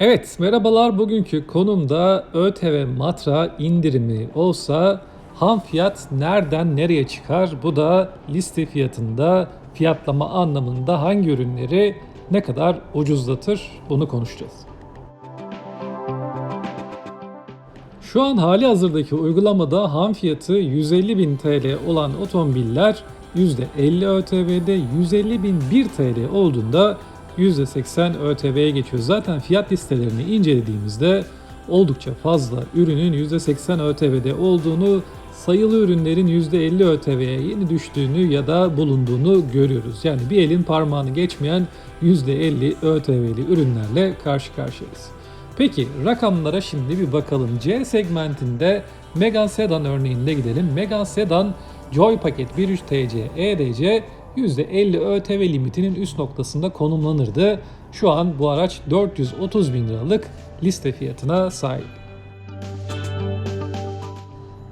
Evet, merhabalar. Bugünkü konumda ÖTV matra indirimi olsa ham fiyat nereden nereye çıkar? Bu da liste fiyatında fiyatlama anlamında hangi ürünleri ne kadar ucuzlatır? Bunu konuşacağız. Şu an hali hazırdaki uygulamada ham fiyatı 150 bin TL olan otomobiller %50 ÖTV'de 150 bin 1 TL olduğunda %80 ÖTV'ye geçiyor. Zaten fiyat listelerini incelediğimizde oldukça fazla ürünün %80 ÖTV'de olduğunu, sayılı ürünlerin %50 ÖTV'ye yeni düştüğünü ya da bulunduğunu görüyoruz. Yani bir elin parmağını geçmeyen %50 ÖTV'li ürünlerle karşı karşıyayız. Peki rakamlara şimdi bir bakalım. C segmentinde Megane Sedan örneğinde gidelim. Megane Sedan Joy paket 1.3 TC EDC %50 ÖTV limitinin üst noktasında konumlanırdı. Şu an bu araç 430 bin liralık liste fiyatına sahip.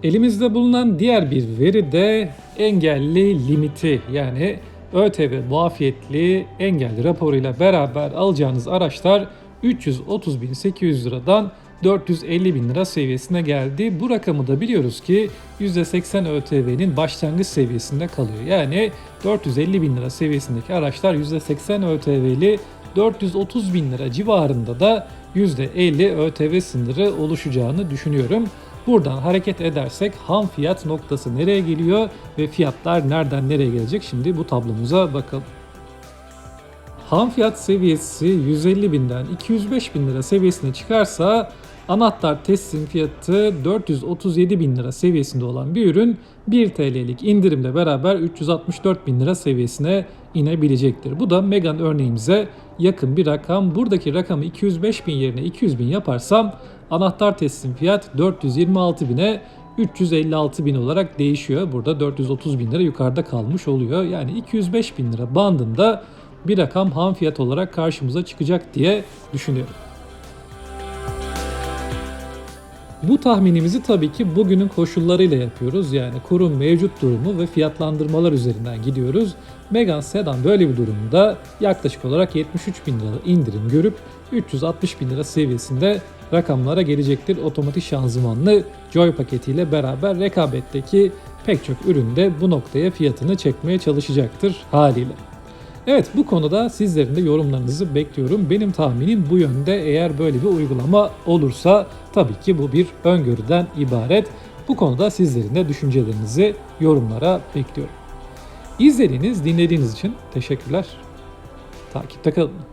Elimizde bulunan diğer bir veri de engelli limiti yani ÖTV muafiyetli engelli raporuyla beraber alacağınız araçlar 330.800 liradan 450 bin lira seviyesine geldi. Bu rakamı da biliyoruz ki %80 ÖTV'nin başlangıç seviyesinde kalıyor. Yani 450 bin lira seviyesindeki araçlar %80 ÖTV'li 430 bin lira civarında da %50 ÖTV sınırı oluşacağını düşünüyorum. Buradan hareket edersek ham fiyat noktası nereye geliyor ve fiyatlar nereden nereye gelecek? Şimdi bu tablomuza bakalım. Ham fiyat seviyesi 150 binden 205 bin lira seviyesine çıkarsa anahtar teslim fiyatı 437 bin lira seviyesinde olan bir ürün 1 TL'lik indirimle beraber 364 bin lira seviyesine inebilecektir. Bu da Megane örneğimize yakın bir rakam. Buradaki rakamı 205 bin yerine 200 bin yaparsam anahtar teslim fiyat 426 bine 356 bin olarak değişiyor. Burada 430 bin lira yukarıda kalmış oluyor. Yani 205 bin lira bandında bir rakam ham fiyat olarak karşımıza çıkacak diye düşünüyorum. Bu tahminimizi tabii ki bugünün koşullarıyla yapıyoruz. Yani kurum mevcut durumu ve fiyatlandırmalar üzerinden gidiyoruz. Megane Sedan böyle bir durumda yaklaşık olarak 73 bin lira indirim görüp 360 bin lira seviyesinde rakamlara gelecektir. Otomatik şanzımanlı Joy paketiyle beraber rekabetteki pek çok üründe bu noktaya fiyatını çekmeye çalışacaktır haliyle. Evet bu konuda sizlerin de yorumlarınızı bekliyorum. Benim tahminim bu yönde eğer böyle bir uygulama olursa tabii ki bu bir öngörüden ibaret. Bu konuda sizlerin de düşüncelerinizi yorumlara bekliyorum. İzlediğiniz, dinlediğiniz için teşekkürler. Takipte kalın.